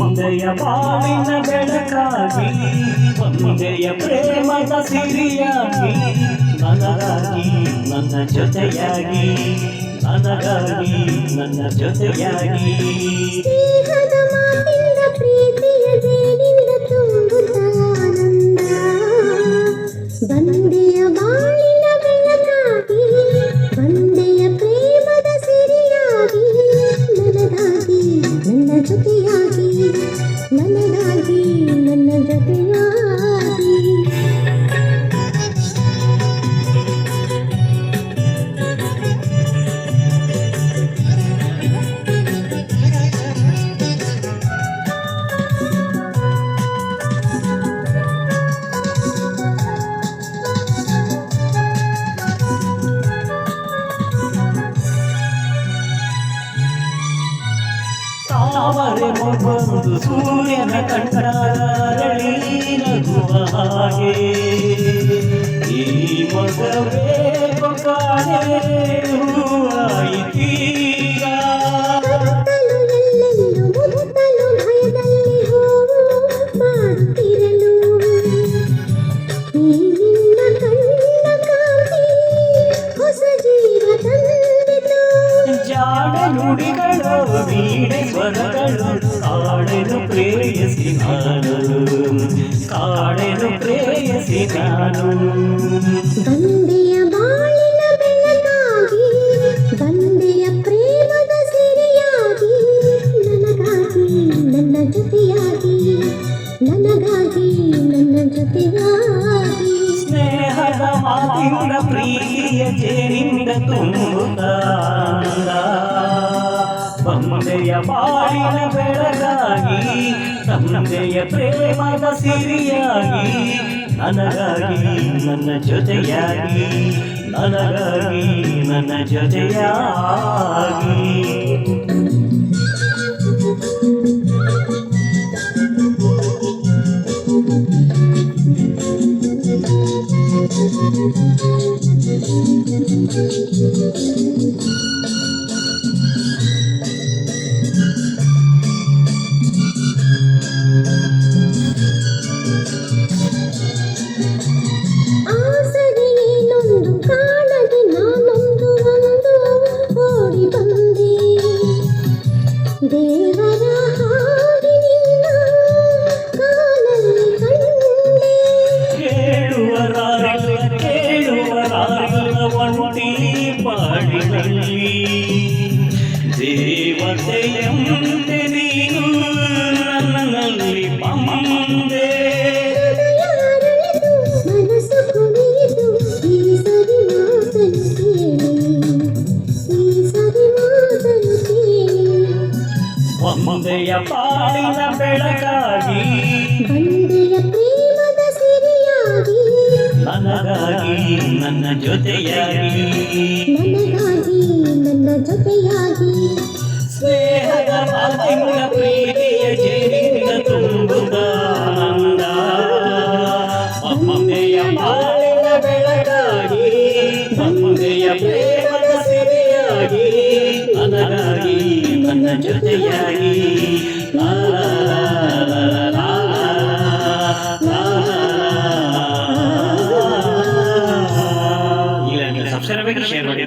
ಒಂದೆಯ ಬಾಳಿನ ಬೆಳಕಾಗಿ ಒಂದೆಯ ಪ್ರೇಮದ ಸಿರಿಯಾಗಿ ನನಗಾಗಿ ನನ್ನ ಜೊತೆಯಾಗಿ ನನಗಾಗಿ ನನ್ನ ಜೊತೆಯಾಗಿ. ತಾವರೆ ಬಂದು ಸೂರ್ಯನ ಕಣ್ಣಾರಳಿ ನಗುವ ಹಾಗೆ ಈ ಮಗವೇ ಕಾಣೆ ಜಾಡ ನುಡಿಗಳು ನೀಡಿ ಸ್ವರಗಳು ಕಾಡೆನು ಪ್ರೇಯಸಿ ನಾನು ಕಾಡೆನು ಪ್ರೇಯಸಿ ನಾನು ಮಾತಿನ ಪ್ರೀತಿಯ ಜೇನಿಂದ ತುಂಬುತ್ತಾನಂದ ಬಂದೆಯ ಬಾಳಿನ ಬೆಳಗಾಗಿ ತಂದೆಯ ಪ್ರೇಮದ ಸಿರಿಯಾಗಿ ನನಗಾಗಿ ನನ್ನ ಜೊತೆಯಾಗಿ ನನಗಾಗಿ ನನ್ನ ಜೊತೆಯಾಗಿ Thank you. ಈ ಸರಿ ಮಾತನ್ನು ಕೇಳಿ ಒಂದೆಯ ಪಾಡಿನ ಬೆಳಕಾಗಿ ಬಂದೆಯ ಪ್ರೇಮದ ಸಿರಿಯಾಗಿ ನನಗಾಗಿ ನನ್ನ ಜೊತೆಯಾಗಿ ಸಂಘೆಯ ಪ್ರೇಮದ ಸಿರಿಯಾಗಿ ಅದರಾಗಿ ನನ್ನ ಜೊತೆಯಾಗಿ. ಸಬ್ಸ್ಕ್ರೈಬ್ ಶೇರ್ ಮಾಡಿ